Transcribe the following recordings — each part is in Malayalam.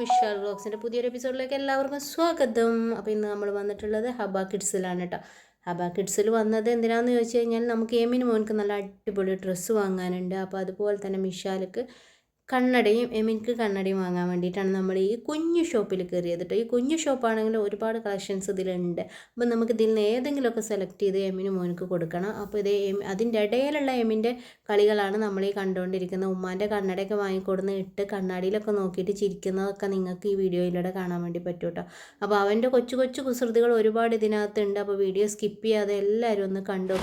മിഷാൽ ബ്ലോഗ്സിന്റെ പുതിയൊരു എപ്പിസോഡിലേക്ക് എല്ലാവർക്കും സ്വാഗതം. അപ്പോൾ ഇന്ന് നമ്മൾ വന്നിട്ടുള്ളത് ഹബ കിഡ്സിലാണ് കേട്ടോ ഹബ കിഡ്സിൽ വന്നത് എന്തിനാന്ന് ചോദിച്ചു കഴിഞ്ഞാൽ നമുക്ക് എമിന് മോൻക്ക് നല്ല അടിപൊളി ഡ്രസ്സ് വാങ്ങാനുണ്ട്. അപ്പോൾ അതുപോലെ തന്നെ മിഷാലേക്ക് കണ്ണടയും എമിനിക്ക് കണ്ണടയും വാങ്ങാൻ വേണ്ടിയിട്ടാണ് നമ്മൾ ഈ കുഞ്ഞു ഷോപ്പിൽ കയറിയത് കേട്ടോ ഈ കുഞ്ഞു ഷോപ്പാണെങ്കിൽ ഒരുപാട് കളക്ഷൻസ് ഇതിലുണ്ട്. അപ്പോൾ നമുക്ക് ഇതിൽ നിന്ന് ഏതെങ്കിലുമൊക്കെ സെലക്ട് ചെയ്ത് എമിന് മോനക്ക് കൊടുക്കണം. അപ്പോൾ ഇത് അതിന്റെ ഇടയിലുള്ള എമിന്റെ കളികളാണ് നമ്മൾ ഈ കണ്ടുകൊണ്ടിരിക്കുന്നത്. ഉമ്മാന്റെ കണ്ണടയൊക്കെ വാങ്ങിക്കൊടുന്ന് ഇട്ട് കണ്ണാടിയിലൊക്കെ നോക്കിയിട്ട് ചിരിക്കുന്നതൊക്കെ നിങ്ങൾക്ക് ഈ വീഡിയോയിലൂടെ കാണാൻ വേണ്ടി പറ്റും കേട്ടോ അപ്പോൾ അവന്റെ കൊച്ചു കൊച്ചു കുസൃതികൾ ഒരുപാട് ഇതിനകത്തുണ്ട്. അപ്പോൾ വീഡിയോ സ്കിപ്പ് ചെയ്യാതെ എല്ലാവരും ഒന്ന് കണ്ടു?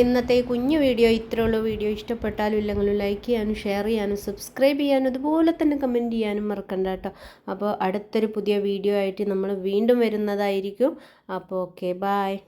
ഇന്നത്തെ കുഞ്ഞു വീഡിയോ ഇത്രയുള്ള. വീഡിയോ ഇഷ്ടപ്പെട്ടാലും ഇല്ലെങ്കിലും ലൈക്ക് ചെയ്യാനും ഷെയർ ചെയ്യാനും സബ്സ്ക്രൈബ് ചെയ്യാനും അതുപോലെ തന്നെ കമന്റ് ചെയ്യാനും മറക്കണ്ട കേട്ടോ. അപ്പോൾ അടുത്തൊരു പുതിയ വീഡിയോ ആയിട്ട് നമ്മൾ വീണ്ടും വരുന്നതായിരിക്കും. അപ്പോൾ ഓക്കെ ബായ്